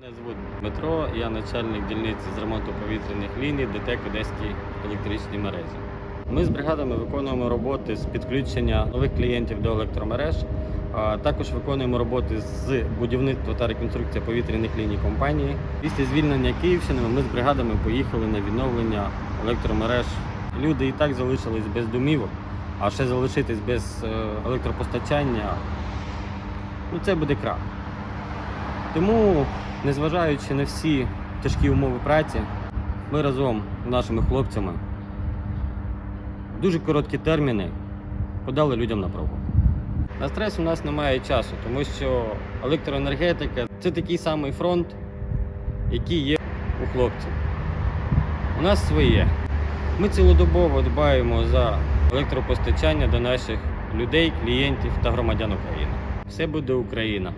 Мене звуть Дмитро, я начальник дільниці з ремонту повітряних ліній ДТЕК Одеські електричні мережі. Ми з бригадами виконуємо роботи з підключення нових клієнтів до електромереж. а Також виконуємо роботи з будівництва та реконструкції повітряних ліній компанії. Після звільнення Київщини ми з бригадами поїхали на відновлення електромереж. Люди і так залишились без домівок, а ще залишитись без е, електропостачання ну це буде крах. Тому, незважаючи на всі тяжкі умови праці, ми разом з нашими хлопцями в дуже короткі терміни подали людям на пробу. На стрес у нас немає часу, тому що електроенергетика це такий самий фронт, який є у хлопців. У нас своє. Ми цілодобово дбаємо за електропостачання до наших людей, клієнтів та громадян України. Все буде Україна.